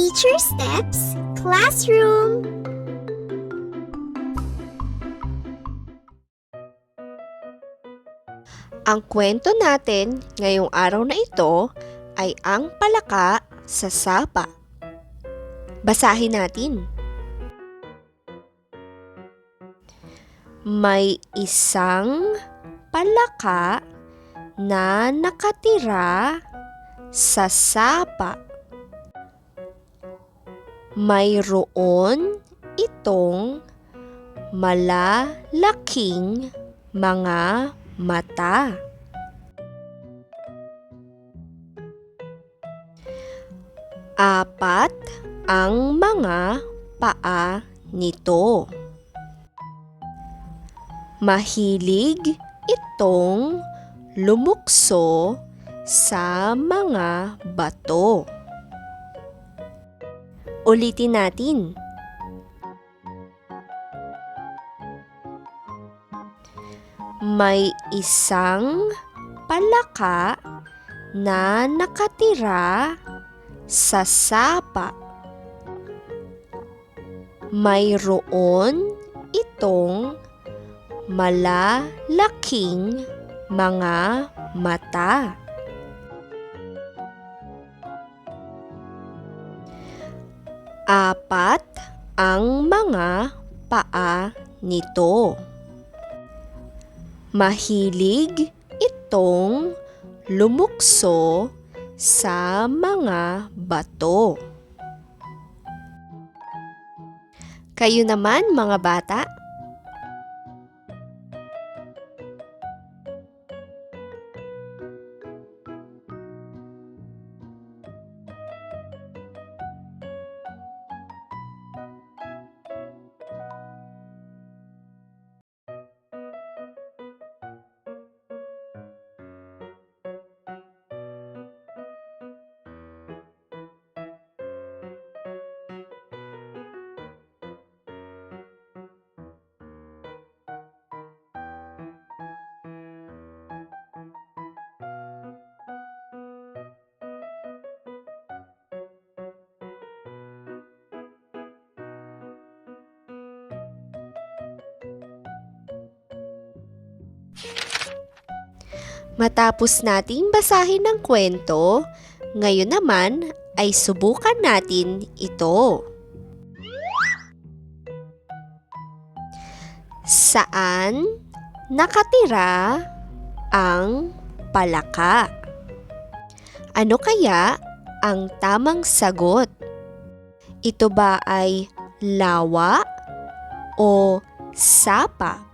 Teacher Steps Classroom Ang kwento natin ngayong araw na ito ay ang palaka sa sapa. Basahin natin. May isang palaka na nakatira sa sapa. Mayroon itong malalaking mga mata. Apat ang mga paa nito. Mahilig itong lumukso sa mga bato. Ulitin natin. May isang palaka na nakatira sa sapa. Mayroon itong malalaking mga mata. Apat ang mga paa nito. Mahilig itong lumukso sa mga bato. Kayo naman mga bata, Matapos nating basahin ng kwento, ngayon naman ay subukan natin ito. Saan nakatira ang palaka? Ano kaya ang tamang sagot? Ito ba ay lawa o sapa?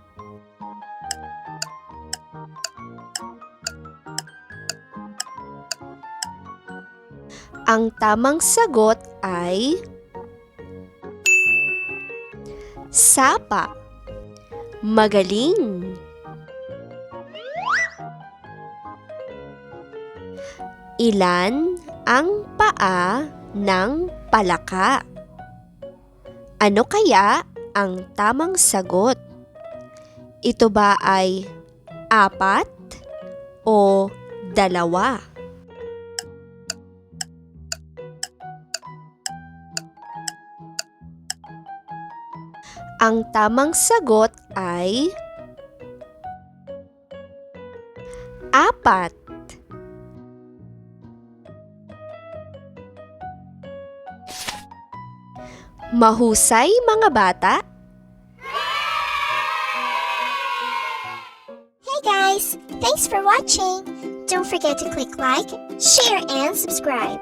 Ang tamang sagot ay sapa. Magaling. Ilan ang paa ng palaka? Ano kaya ang tamang sagot? Ito ba ay apat o dalawa? Ang tamang sagot ay apat. Mahusay mga bata, Hey guys, thanks for watching. Don't forget to click like, share, and subscribe.